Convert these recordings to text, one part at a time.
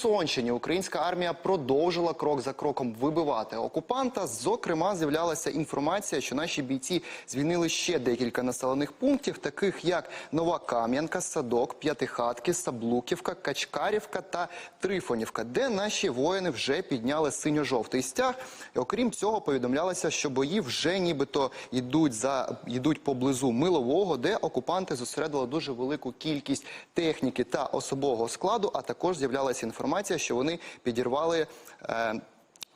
Херсонщині українська армія продовжила крок за кроком вибивати окупанта. Зокрема, з'являлася інформація, що наші бійці звільнили ще декілька населених пунктів, таких як Нова Кам'янка, Садок, П'ятихатки, Саблуківка, Качкарівка та Трифонівка, де наші воїни вже підняли синьо-жовтий стяг. І окрім цього, повідомлялося, що бої вже нібито йдуть за йдуть поблизу милового, де окупанти зосередили дуже велику кількість техніки та особового складу. А також з'являлася інформація, що вони підірвали. Е,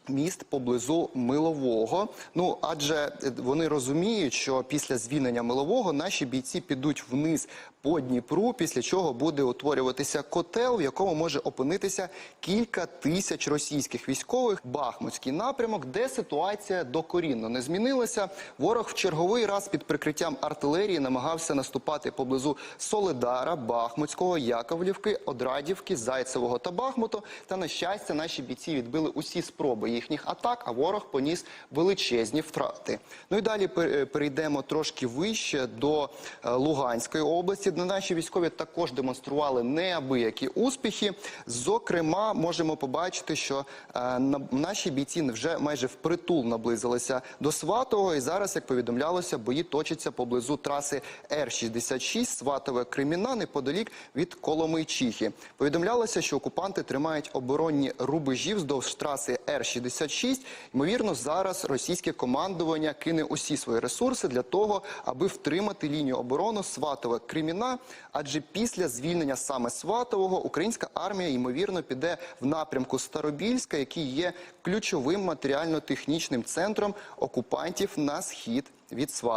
Міст поблизу милового. Ну адже е, вони розуміють, що після звільнення милового наші бійці підуть вниз по Дніпру, після чого буде утворюватися котел, в якому може опинитися кілька тисяч російських військових. Бахмутський напрямок, де ситуація докорінно не змінилася. Ворог в черговий раз під прикриттям артилерії намагався наступати поблизу Соледара, Бахмутського, Яковлівки, Одрадівки, Зайцевого та Бахмуту. Та на щастя, наші бійці відбили усі спроби їхніх атак, а ворог поніс величезні втрати. Ну і далі перейдемо трошки вище до е, Луганської області, де наші військові також демонстрували неабиякі успіхи. Зокрема, можемо побачити, що е, на- наші бійці вже майже впритул наблизилися до Сватового, і зараз, як повідомлялося, бої точаться поблизу траси Р-66 Сватове Креміна неподалік від Коломийчихи. Повідомлялося, що окупанти тримають оборонні рубежі вздовж траси Р-66. Ймовірно, зараз російське командування кине усі свої ресурси для того, аби втримати лінію оборони Сватове Креміна. Адже після звільнення саме Сватового українська армія ймовірно піде в напрямку Старобільська, який є ключовим матеріально-технічним центром окупантів на схід від Сватового.